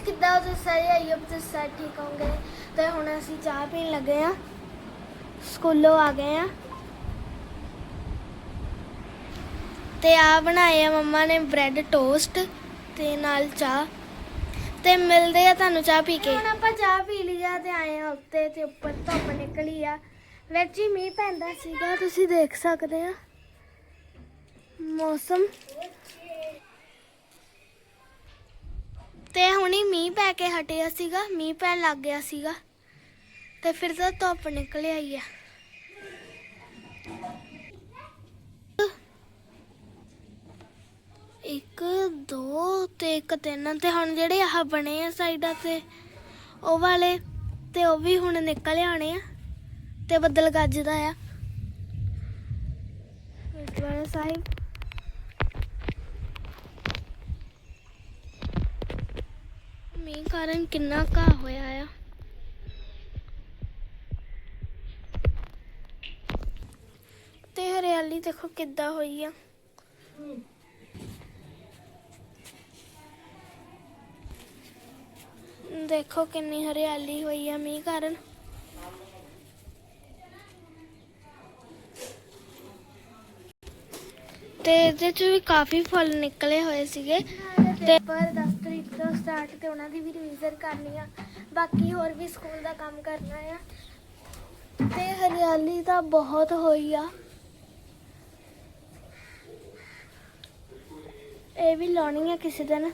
ਕਿੱਦਾਂ ਹੋ ਤੁਸੀਂ ਸਾਰੇ ਆਈਓ ਤੁਸੀਂ ਸਾਰੇ ਠੀਕ ਹੋਗੇ ਤੇ ਹੁਣ ਅਸੀਂ ਚਾਹ ਪੀਣ ਲੱਗੇ ਆ ਸਕੂਲੋਂ ਆ ਗਏ ਆ ਤੇ ਆ ਬਣਾਏ ਆ ਮੰਮਾ ਨੇ ਬ੍ਰੈਡ ਟੋਸਟ ਤੇ ਨਾਲ ਚਾਹ। ਤੇ ਮਿਲਦੇ ਆ ਤੁਹਾਨੂੰ ਚਾਹ ਪੀ ਕੇ। ਹੁਣ ਆਪਾਂ ਚਾਹ ਪੀ ਲਈ ਆ ਤੇ ਆਏ ਆ ਉੱਤੇ ਤੇ ਉੱਪਰ ਧੁੱਪ ਨਿਕਲੀ ਆ। ਵਿੱਚ ਹੀ ਮੀਂਹ ਪੈਂਦਾ ਸੀਗਾ, ਤੁਸੀਂ ਦੇਖ ਸਕਦੇ ਆ। ਮੌਸਮ ਤੇ ਹੁਣੀ ਮੀਂਹ ਪੈ ਕੇ ਹਟਿਆ ਸੀਗਾ, ਮੀਂਹ ਪੈਣ ਲੱਗ ਗਿਆ ਸੀਗਾ। ਤੇ ਫਿਰ ਤਾਂ ਧੁੱਪ ਨਿਕਲ ਆਈ ਆ। ਇੱਕ, ਦੋ ਤੇ ਇੱਕ ਤਿੰਨ ਤੇ ਹੁਣ ਜਿਹੜੇ ਆਹ ਬਣੇ ਆ ਸਾਈਡਾਂ ਤੇ, ਉਹ ਵਾਲੇ ਤੇ ਉਹ ਵੀ ਹੁਣ ਨਿਕਲ ਆਣੇ ਆ ਤੇ ਬੱਦਲ ਗੱਜਦਾ ਆ। ਗੁਰਦੁਆਰਾ ਸਾਹਿਬ। ਮੀਂਹ ਕਾਰਨ ਕਿੰਨਾ ਘਾਹ ਹੋਇਆ ਆ। ਤੇ ਹਰਿਆਲੀ ਦੇਖੋ ਕਿੱਦਾਂ ਹੋਈ ਆ। ਦੇਖੋ ਕਿੰਨੀ ਹਰਿਆਲੀ ਹੋਈ ਆ ਮੀਂਹ ਕਾਰਨ। ਤੇ ਇਹਦੇ ਚ ਵੀ ਕਾਫੀ ਫੁੱਲ ਨਿਕਲੇ ਹੋਏ ਸੀਗੇ। ਤੇ ਪਰ ਤੋਂ ਸਟਾਰਟ ਤੇ ਉਹਨਾਂ ਦੀ ਵੀ ਰਿਵੀਜ਼ਨ ਕਰਨੀ ਆ, ਬਾਕੀ ਹੋਰ ਵੀ ਸਕੂਲ ਦਾ ਕੰਮ ਕਰਨਾ ਆ। ਤੇ ਹਰਿਆਲੀ ਤਾਂ ਬਹੁਤ ਹੋਈ ਆ। ਇਹ ਵੀ ਲਾਉਣੀ ਆ ਕਿਸੇ ਦਿਨ।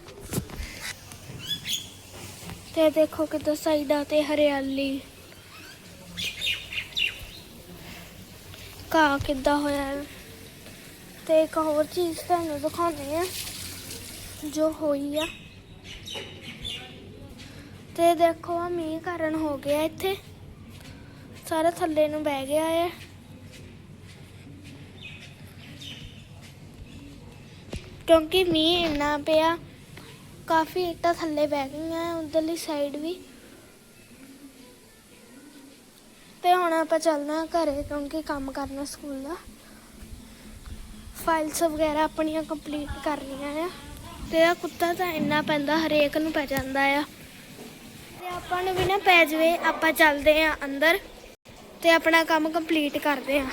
ਤੇ ਦੇਖੋ ਕਿੱਦਾਂ ਸਾਈਡਾਂ ਤੇ ਹਰਿਆਲੀ। ਘਾਹ ਕਿੱਦਾਂ ਹੋਇਆ ਤੇ ਇੱਕ ਹੋਰ ਚੀਜ਼ ਤੁਹਾਨੂੰ ਦਿਖਾਉਂਦੇ ਆ, ਜੋ ਹੋਈ ਆ। ਤੇ ਦੇਖੋ ਮੀਂਹ ਕਾਰਨ ਹੋ ਗਿਆ ਇੱਥੇ। ਸਾਰਾ ਥੱਲੇ ਨੂੰ ਬਹਿ ਗਿਆ ਹੈ ਕਿਉਂਕਿ ਮੀਂਹ ਇੰਨਾ ਪਿਆ, ਕਾਫੀ ਇੱਟਾਂ ਥੱਲੇ ਬਹਿ ਗਈਆਂ ਉਧਰਲੀ ਸਾਈਡ ਵੀ। ਤੇ ਹੁਣ ਆਪਾਂ ਚੱਲਣਾ ਘਰੇ, ਕਿਉਂਕਿ ਕੰਮ ਕਰਨਾ ਸਕੂਲ ਦਾ। ਫਾਈਲਸ ਵਗੈਰਾ ਆਪਣੀਆਂ ਕੰਪਲੀਟ ਕਰਨੀਆਂ ਆ। ਤੇ ਆ ਕੁੱਤਾ ਤਾਂ ਇੰਨਾ ਪੈਂਦਾ, ਹਰੇਕ ਨੂੰ ਪੈ ਜਾਂਦਾ ਆ। ਤੇ ਆਪਾਂ ਨੂੰ ਵੀ ਨਾ ਪੈ ਜਵੇ, ਆਪਾਂ ਚੱਲਦੇ ਆ ਅੰਦਰ ਤੇ ਆਪਣਾ ਕੰਮ ਕੰਪਲੀਟ ਕਰਦੇ ਆ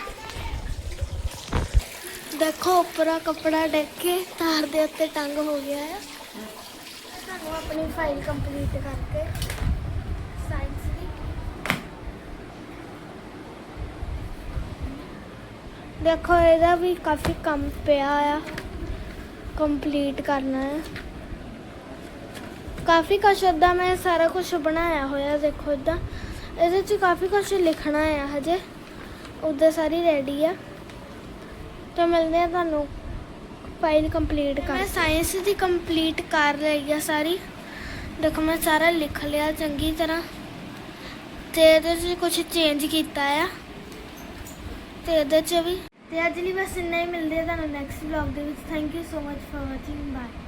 ਦੇਖੋ, ਉੱਪਰਾ ਕੱਪੜਾ ਡਿੱਗ ਕੇ ਤਾਰ ਦੇ ਉੱਤੇ ਟੰਗ ਹੋ ਗਿਆ ਆ ਤੁਹਾਨੂੰ ਆਪਣੀ ਫਾਈਲ ਕੰਪਲੀਟ ਕਰਕੇ ਸਾਇੰਸ ਦੀ। ਦੇਖੋ, ਇਹਦਾ ਵੀ ਕਾਫੀ ਕੰਮ ਪਿਆ ਆ। ਕੰਪਲੀਟ ਕਰਨਾ ਹੈ। ਕਾਫੀ ਕੁਛ ਏਦਾਂ ਮੈਂ ਸਾਰਾ ਕੁਝ ਬਣਾਇਆ ਹੋਇਆ ਦੇਖੋ ਏਦਾਂ। ਇਹਦੇ 'ਚ ਕਾਫੀ ਕੁਝ ਲਿਖਣਾ ਆ ਹਜੇ। ਉਦਾਂ ਸਾਰੀ ਰੈਡੀ ਆ। ਤਾਂ ਮਿਲਦੇ ਆ ਤੁਹਾਨੂੰ ਫਾਈਲ ਕੰਪਲੀਟ ਕਰ ਮੈਂ ਸਾਇੰਸ ਦੀ ਕੰਪਲੀਟ ਕਰ ਲਈ ਆ ਸਾਰੀ। ਦੇਖੋ ਮੈਂ ਸਾਰਾ ਲਿਖ ਲਿਆ ਚੰਗੀ ਤਰ੍ਹਾਂ। ਤੇ ਇਹਦੇ 'ਚ ਕੁਝ ਚੇਂਜ ਕੀਤਾ ਆ। ਤੇ ਇਹਦੇ 'ਚ ਵੀ। ਤੇ ਅੱਜ ਲਈ ਬਸ ਇੰਨਾ ਹੀ ਮਿਲਦੇ ਆ ਤੁਹਾਨੂੰ ਨੈਕਸਟ ਵਲੌਗ ਦੇ ਵਿੱਚ। Thank you so much for watching bye